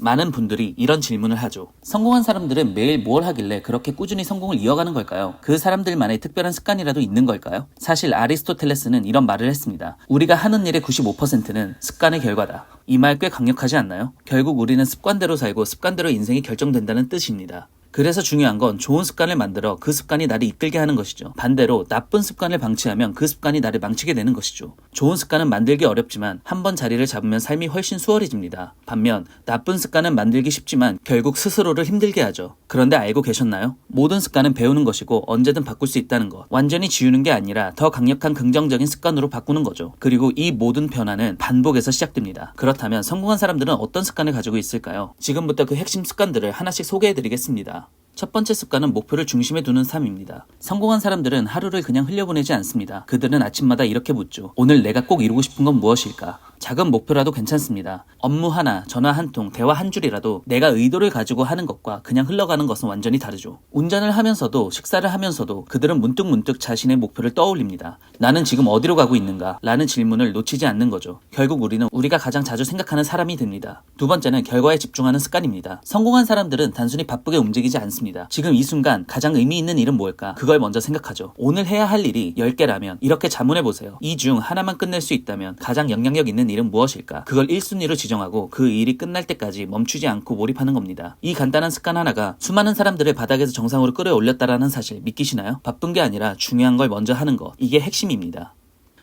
많은 분들이 이런 질문을 하죠. 성공한 사람들은 매일 뭘 하길래 그렇게 꾸준히 성공을 이어가는 걸까요? 그 사람들만의 특별한 습관이라도 있는 걸까요? 사실 아리스토텔레스는 이런 말을 했습니다. 우리가 하는 일의 95%는 습관의 결과다. 이 말 꽤 강력하지 않나요? 결국 우리는 습관대로 살고 습관대로 인생이 결정된다는 뜻입니다. 그래서 중요한 건 좋은 습관을 만들어 그 습관이 나를 이끌게 하는 것이죠. 반대로 나쁜 습관을 방치하면 그 습관이 나를 망치게 되는 것이죠. 좋은 습관은 만들기 어렵지만 한번 자리를 잡으면 삶이 훨씬 수월해집니다. 반면 나쁜 습관은 만들기 쉽지만 결국 스스로를 힘들게 하죠. 그런데 알고 계셨나요? 모든 습관은 배우는 것이고 언제든 바꿀 수 있다는 것. 완전히 지우는 게 아니라 더 강력한 긍정적인 습관으로 바꾸는 거죠. 그리고 이 모든 변화는 반복에서 시작됩니다. 그렇다면 성공한 사람들은 어떤 습관을 가지고 있을까요? 지금부터 그 핵심 습관들을 하나씩 소개해드리겠습니다. 첫 번째 습관은 목표를 중심에 두는 삶입니다. 성공한 사람들은 하루를 그냥 흘려보내지 않습니다. 그들은 아침마다 이렇게 묻죠. 오늘 내가 꼭 이루고 싶은 건 무엇일까? 작은 목표라도 괜찮습니다. 업무 하나, 전화 한 통, 대화 한 줄이라도 내가 의도를 가지고 하는 것과 그냥 흘러가는 것은 완전히 다르죠. 운전을 하면서도 식사를 하면서도 그들은 문득 문득 자신의 목표를 떠올립니다. 나는 지금 어디로 가고 있는가? 라는 질문을 놓치지 않는 거죠. 결국 우리는 우리가 가장 자주 생각하는 사람이 됩니다. 두 번째는 결과에 집중하는 습관입니다. 성공한 사람들은 단순히 바쁘게 움직이지 않습니다. 지금 이 순간 가장 의미 있는 일은 뭘까? 그걸 먼저 생각하죠. 오늘 해야 할 일이 10개라면 이렇게 자문해 보세요. 이 중 하나만 끝낼 수 있다면 가장 영향력 있는 일은 무엇일까? 그걸 1순위로 지정하고 그 일이 끝날 때까지 멈추지 않고 몰입하는 겁니다. 이 간단한 습관 하나가 수많은 사람들을 바닥에서 정상으로 끌어올렸다라는 사실 믿기시나요? 바쁜 게 아니라 중요한 걸 먼저 하는 것. 이게 핵심입니다.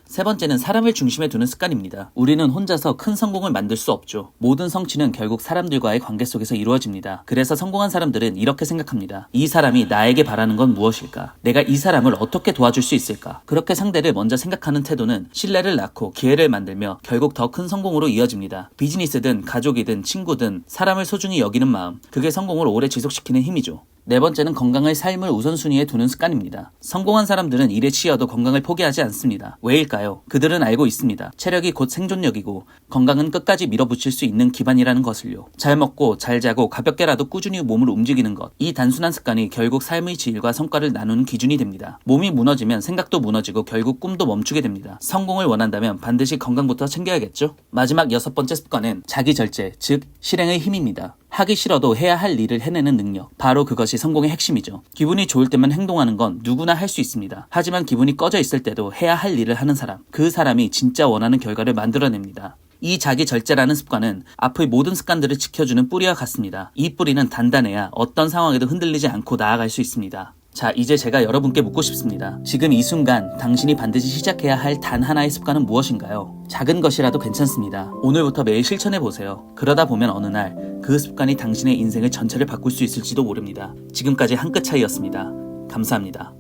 세 번째는 사람을 중심에 두는 습관입니다. 우리는 혼자서 큰 성공을 만들 수 없죠. 모든 성취는 결국 사람들과의 관계 속에서 이루어집니다. 그래서 성공한 사람들은 이렇게 생각합니다. 이 사람이 나에게 바라는 건 무엇일까? 내가 이 사람을 어떻게 도와줄 수 있을까? 그렇게 상대를 먼저 생각하는 태도는 신뢰를 낳고 기회를 만들며 결국 더 큰 성공으로 이어집니다. 비즈니스든 가족이든 친구든 사람을 소중히 여기는 마음, 그게 성공을 오래 지속시키는 힘이죠. 네 번째는 건강을 삶을 우선순위에 두는 습관입니다. 성공한 사람들은 일에 치여도 건강을 포기하지 않습니다. 왜일까요? 그들은 알고 있습니다. 체력이 곧 생존력이고 건강은 끝까지 밀어붙일 수 있는 기반이라는 것을요. 잘 먹고 잘 자고 가볍게라도 꾸준히 몸을 움직이는 것. 이 단순한 습관이 결국 삶의 질과 성과를 나누는 기준이 됩니다. 몸이 무너지면 생각도 무너지고 결국 꿈도 멈추게 됩니다. 성공을 원한다면 반드시 건강부터 챙겨야겠죠? 마지막 여섯 번째 습관은 자기 절제, 즉 실행의 힘입니다. 하기 싫어도 해야 할 일을 해내는 능력. 바로 그것이 성공의 핵심이죠. 기분이 좋을 때만 행동하는 건 누구나 할 수 있습니다. 하지만 기분이 꺼져 있을 때도 해야 할 일을 하는 사람. 그 사람이 진짜 원하는 결과를 만들어냅니다. 이 자기 절제라는 습관은 앞의 모든 습관들을 지켜주는 뿌리와 같습니다. 이 뿌리는 단단해야 어떤 상황에도 흔들리지 않고 나아갈 수 있습니다. 자, 이제 제가 여러분께 묻고 싶습니다. 지금 이 순간 당신이 반드시 시작해야 할 단 하나의 습관은 무엇인가요? 작은 것이라도 괜찮습니다. 오늘부터 매일 실천해 보세요. 그러다 보면 어느 날 그 습관이 당신의 인생을 전체를 바꿀 수 있을지도 모릅니다. 지금까지 한 끗 차이였습니다. 감사합니다.